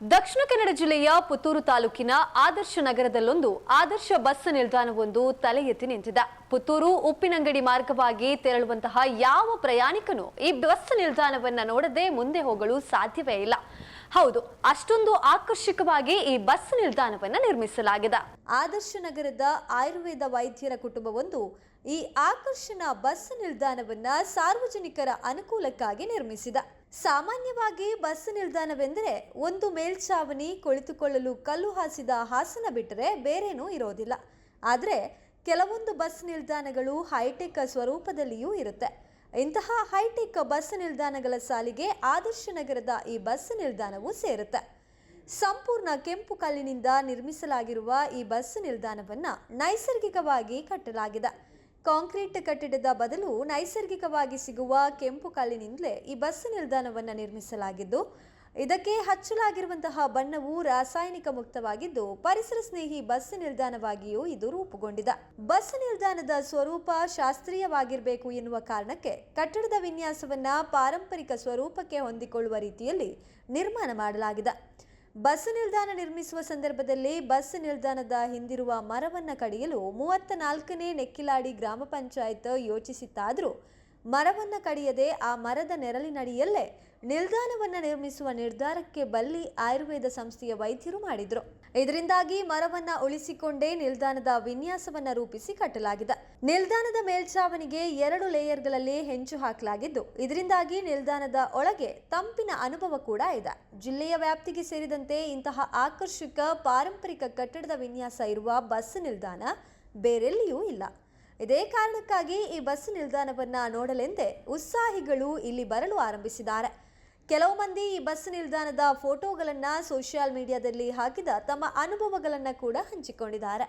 ದಕ್ಷಿಣ ಕನ್ನಡ ಜಿಲ್ಲೆಯ ಪುತ್ತೂರು ತಾಲೂಕಿನ ಆದರ್ಶ ನಗರದಲ್ಲೊಂದು ಆದರ್ಶ ಬಸ್ ನಿಲ್ದಾಣವೊಂದು ತಲೆ ಎತ್ತಿ ನಿಂತಿದೆ. ಪುತ್ತೂರು ಉಪ್ಪಿನಂಗಡಿ ಮಾರ್ಗವಾಗಿ ತೆರಳುವಂತಹ ಯಾವ ಪ್ರಯಾಣಿಕನು ಈ ಬಸ್ ನಿಲ್ದಾಣವನ್ನ ನೋಡದೆ ಮುಂದೆ ಹೋಗಲು ಸಾಧ್ಯವೇ ಇಲ್ಲ. ಹೌದು, ಅಷ್ಟೊಂದು ಆಕರ್ಷಕವಾಗಿ ಈ ಬಸ್ ನಿಲ್ದಾಣವನ್ನ ನಿರ್ಮಿಸಲಾಗಿದೆ. ಆದರ್ಶ ನಗರದ ಆಯುರ್ವೇದ ವೈದ್ಯರ ಕುಟುಂಬವೊಂದು ಈ ಆಕರ್ಷಣ ಬಸ್ ನಿಲ್ದಾಣವನ್ನ ಸಾರ್ವಜನಿಕರ ಅನುಕೂಲಕ್ಕಾಗಿ ನಿರ್ಮಿಸಿದ. ಸಾಮಾನ್ಯವಾಗಿ ಬಸ್ ನಿಲ್ದಾಣವೆಂದರೆ ಒಂದು ಮೇಲ್ಛಾವಣಿ ಕುಳಿತುಕೊಳ್ಳಲು ಕಲ್ಲು ಹಾಸಿದ ಹಾಸನ ಬಿಟ್ಟರೆ ಬೇರೇನೂ ಇರೋದಿಲ್ಲ. ಆದರೆ ಕೆಲವೊಂದು ಬಸ್ ನಿಲ್ದಾಣಗಳು ಹೈಟೆಕ್ ಸ್ವರೂಪದಲ್ಲಿಯೂ ಇರುತ್ತೆ. ಇಂತಹ ಹೈಟೆಕ್ ಬಸ್ ನಿಲ್ದಾಣಗಳ ಸಾಲಿಗೆ ಆದರ್ಶ ನಗರದ ಈ ಬಸ್ ನಿಲ್ದಾಣವು ಸೇರುತ್ತೆ. ಸಂಪೂರ್ಣ ಕೆಂಪು ಕಲ್ಲಿನಿಂದ ನಿರ್ಮಿಸಲಾಗಿರುವ ಈ ಬಸ್ ನಿಲ್ದಾಣವನ್ನು ನೈಸರ್ಗಿಕವಾಗಿ ಕಟ್ಟಲಾಗಿದೆ. ಕಾಂಕ್ರೀಟ್ ಕಟ್ಟಡದ ಬದಲು ನೈಸರ್ಗಿಕವಾಗಿ ಸಿಗುವ ಕೆಂಪು ಕಲ್ಲಿನಿಂದಲೇ ಈ ಬಸ್ ನಿಲ್ದಾಣವನ್ನು ನಿರ್ಮಿಸಲಾಗಿದ್ದು, ಇದಕ್ಕೆ ಹಚ್ಚಲಾಗಿರುವಂತಹ ಬಣ್ಣವು ರಾಸಾಯನಿಕ ಮುಕ್ತವಾಗಿದ್ದು, ಪರಿಸರ ಸ್ನೇಹಿ ಬಸ್ ನಿಲ್ದಾಣವಾಗಿಯೂ ಇದು ರೂಪುಗೊಂಡಿದೆ. ಬಸ್ ನಿಲ್ದಾಣದ ಸ್ವರೂಪ ಶಾಸ್ತ್ರೀಯವಾಗಿರಬೇಕು ಎನ್ನುವ ಕಾರಣಕ್ಕೆ ಕಟ್ಟಡದ ವಿನ್ಯಾಸವನ್ನ ಪಾರಂಪರಿಕ ಸ್ವರೂಪಕ್ಕೆ ಹೊಂದಿಕೊಳ್ಳುವ ರೀತಿಯಲ್ಲಿ ನಿರ್ಮಾಣ ಮಾಡಲಾಗಿದೆ. ಬಸ್ ನಿಲ್ದಾಣ ನಿರ್ಮಿಸುವ ಸಂದರ್ಭದಲ್ಲಿ ಬಸ್ ನಿಲ್ದಾಣದ ಹಿಂದಿರುವ ಮರವನ್ನು ಕಡಿಯಲು ಮೂವತ್ತ ನಾಲ್ಕನೇ ನೆಕ್ಕಿಲಾಡಿ ಗ್ರಾಮ ಪಂಚಾಯತ್ ಯೋಚಿಸಿತ್ತಾದರೂ. ಮರವನ್ನ ಕಡಿಯದೆ ಆ ಮರದ ನೆರಳಿನಡಿಯಲ್ಲೇ ನಿಲ್ದಾಣವನ್ನು ನಿರ್ಮಿಸುವ ನಿರ್ಧಾರಕ್ಕೆ ಬಲ್ಲಿ ಆಯುರ್ವೇದ ಸಂಸ್ಥೆಯ ವೈದ್ಯರು ಮಾಡಿದ್ರು. ಇದರಿಂದಾಗಿ ಮರವನ್ನ ಉಳಿಸಿಕೊಂಡೇ ನಿಲ್ದಾಣದ ವಿನ್ಯಾಸವನ್ನ ರೂಪಿಸಿ ಕಟ್ಟಲಾಗಿದೆ. ನಿಲ್ದಾಣದ ಮೇಲ್ಛಾವಣಿಗೆ ಎರಡು ಲೇಯರ್ಗಳಲ್ಲಿ ಹೆಂಚು ಹಾಕಲಾಗಿದ್ದು, ಇದರಿಂದಾಗಿ ನಿಲ್ದಾಣದ ಒಳಗೆ ತಂಪಿನ ಅನುಭವ ಕೂಡ ಇದೆ. ಜಿಲ್ಲೆಯ ವ್ಯಾಪ್ತಿಗೆ ಸೇರಿದಂತೆ ಇಂತಹ ಆಕರ್ಷಕ ಪಾರಂಪರಿಕ ಕಟ್ಟಡದ ವಿನ್ಯಾಸ ಇರುವ ಬಸ್ ನಿಲ್ದಾಣ ಬೇರೆಲ್ಲಿಯೂ ಇಲ್ಲ. ಇದೇ ಕಾರಣಕ್ಕಾಗಿ ಈ ಬಸ್ ನಿಲ್ದಾಣವನ್ನ ನೋಡಲೆಂದೇ ಉತ್ಸಾಹಿಗಳು ಇಲ್ಲಿ ಬರಲು ಆರಂಭಿಸಿದ್ದಾರೆ. ಕೆಲವು ಮಂದಿ ಈ ಬಸ್ ನಿಲ್ದಾಣದ ಫೋಟೋಗಳನ್ನ ಸೋಷಿಯಲ್ ಮೀಡಿಯಾದಲ್ಲಿ ಹಾಕಿದ ತಮ್ಮ ಅನುಭವಗಳನ್ನ ಕೂಡ ಹಂಚಿಕೊಂಡಿದ್ದಾರೆ.